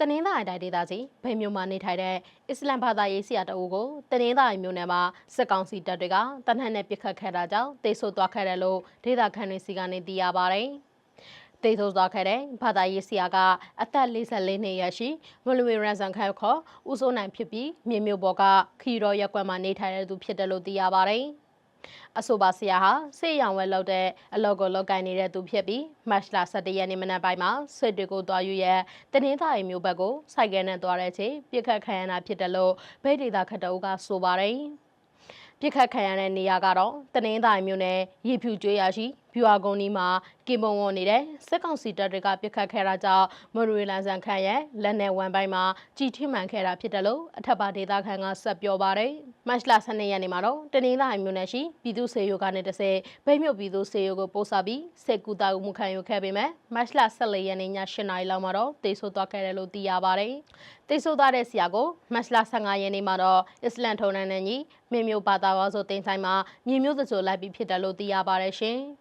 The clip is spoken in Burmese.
တနင်္သာရီတိုင်းဒေသကြီးဗိမြို့မှာနေထိုင်တဲ့အစ္စလမ်ဘာသာရေးဆရာတအုပ်ကိုတနင်္သာရီမြို့နယ်မှာစစ်ကောင်စီတပ်တွေကတနက်နဲ့ပစ်ခတ်ခဲ့တာကြောင့်တိတ်ဆို့သွားခဲ့တယ်လို့ဒေသခံတွေစီကနေသိရပါတယ်။တိတ်ဆို့သွားခဲ့တဲ့ဘာသာရေးဆရာကအသက်44နှစ်အရွယ်ရှိမလူဝေရန်ဆန်ခတ်ခေါ်ဦးစိုးနိုင်ဖြစ်ပြီးမြေမြို့ပေါ်ကခီရောရက်ကွက်မှာနေထိုင်တဲ့သူဖြစ်တယ်လို့သိရပါတယ်။ အဆိုပါဆရာဟာစေရောင်ဝဲလောက်တဲ့အလောက်ကိုလောက်ကိုင်းနေတဲ့သူဖြစ်ပြီးမတ်လ17ရက်နေ့မနက်ပိုင်းမှာဆွေတွေကိုသွားယူရဲတနင်္သာရီမြို့ဘက်ကိုစိုက်ကဲနဲ့သွားတဲ့အချိန်ပြစ်ခတ်ခံရတာဖြစ်တယ်လို့ဗိတ်ဒေတာခတ်တအုပ်ကဆိုပါတယ်ပြစ်ခတ်ခံရတဲ့နေရာကတော့တနင်္သာရီမြို့နယ်ရေဖြူကျွေးရရှိ ဗျူဟာကုန်းနီးမှာကင်မုံဝွန်နေတဲ့စစ်ကောင်စီတပ်တွေကပြစ်ခတ်ခဲ့တာကြောင့်မရူလန်ဆန်ခန့်ရဲ့လက်နယ်ဝန်ပိုင်းမှာကြီးထိမှန်ခဲ့တာဖြစ်တယ်လို့အထက်ပါဒေတာခန့်ကဆက်ပြောပါတယ်မတ်လ12ရက်နေ့မှာတော့တနင်္သာရီမြို့နယ်ရှိပြည်သူ့စေယုကနေတဆဲဗိတ်မြုပ်ပြည်သူ့စေယုကိုပို့ဆောင်ပြီးစေကူတာမှုခံယူခဲ့ပေမဲ့မတ်လ14ရက်နေ့ည8နာရီလောက်မှာတော့တေဆိုးသွားခဲ့တယ်လို့သိရပါတယ်တေဆိုးသွားတဲ့ဆရာကိုမတ်လ15ရက်နေ့မှာတော့အစ္စလမ်ထုံးနဲ့ညီမင်းမျိုးဘာသာဝါဆိုတင်ဆိုင်မှာမြေမျိုးသကြိုလိုက်ပြီးဖြစ်တယ်လို့သိရပါတယ်ရှင်